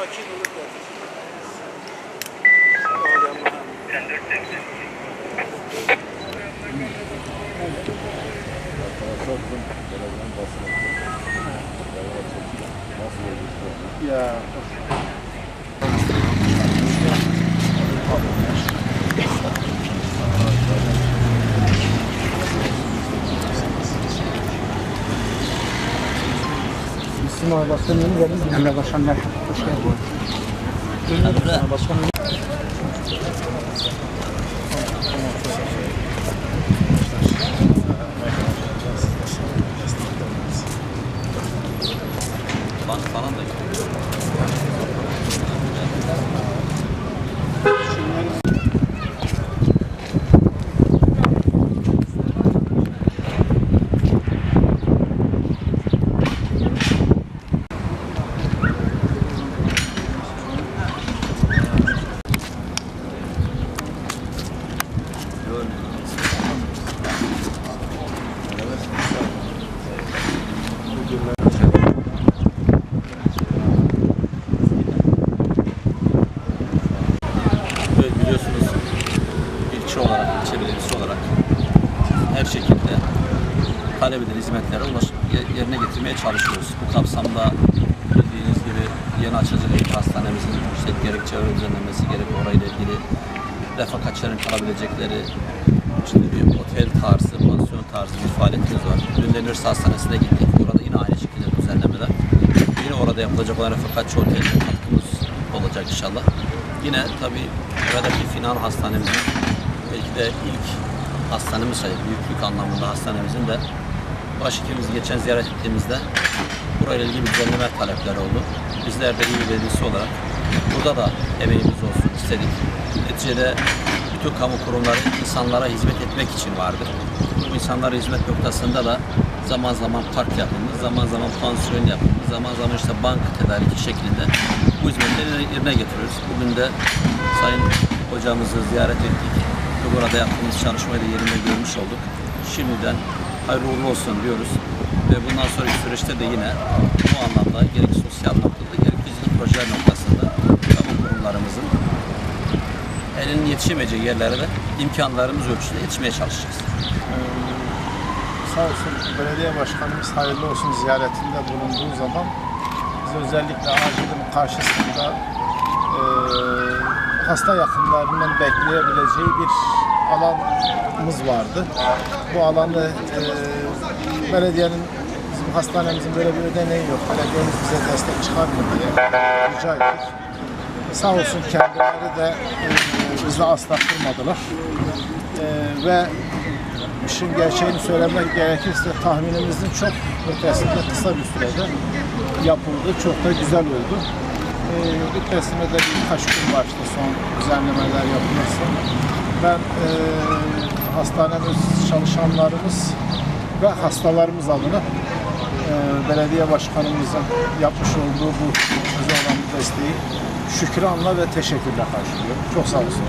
sakin Başkanı'nın gelin. Emre Başkan merhaba. Hoş geldin. Emre. Başkanım. Bank falan da gidiyor. İlçe belediyesi olarak her şekilde talep edilen hizmetlere ulaş, ye- yerine getirmeye çalışıyoruz. Bu kapsamda bildiğiniz gibi yeni açılacak eğitim hastanemizin işte gerek çevre düzenlemesi gerek orayla ilgili refakatçilerin kalabilecekleri işte bir otel tarzı, pansiyon tarzı bir faaliyetimiz var. Dün hastanesine gittik. Orada yine aynı şekilde düzenlemeler. Yine orada yapılacak olan refakatçi oteline katkımız olacak inşallah. Yine tabii buradaki Finan hastanemizin belki de ilk hastanemiz sayılır. Büyüklük anlamında hastanemizin de başhekimimizi geçen ziyaret ettiğimizde burayla ilgili düzenleme talepleri oldu. Bizler bir belediyesi olarak burada da emeğimiz olsun istedik. Neticede bütün kamu kurumları insanlara hizmet etmek için vardır. Bu insanlara hizmet noktasında da zaman zaman park yapımı, zaman zaman pansiyon yapımı, zaman zaman işte bank tedariki şeklinde bu hizmetleri yerine getiriyoruz. Bugün de Sayın hocamızı ziyaret ettik burada yaptığımız çalışmayı da yerinde görmüş olduk. Şimdiden hayırlı uğurlu olsun diyoruz ve bundan sonraki süreçte de yine bu anlamda gerek sosyal noktada gerek fiziki projeler noktasında kamu kurumlarımızın elinin yetişemeyeceği yerlere de imkanlarımız ölçüsünde yetişmeye çalışacağız. Sağ olsun belediye başkanımız hayırlı olsun ziyaretinde bulunduğu zaman biz özellikle acilin karşısında e, hasta yakınlarının bekleyebileceği bir alanımız vardı. Bu alanı e, belediyenin bizim hastanemizin böyle bir ödeneği yok. Belediyemiz bize destek çıkar mı diye rica ettik. Sağ olsun kendileri de e, bizi asla kırmadılar. E, ve işin gerçeğini söylemek gerekirse tahminimizin çok ötesinde kısa bir sürede yapıldı. Çok da güzel oldu. Ee, bitmesine de birkaç gün işte son düzenlemeler yapılırsa. Ben e, hastanemiz çalışanlarımız ve hastalarımız adına e, belediye başkanımızın yapmış olduğu bu bize olan desteği şükranla ve teşekkürle karşılıyorum. Çok sağ olsun.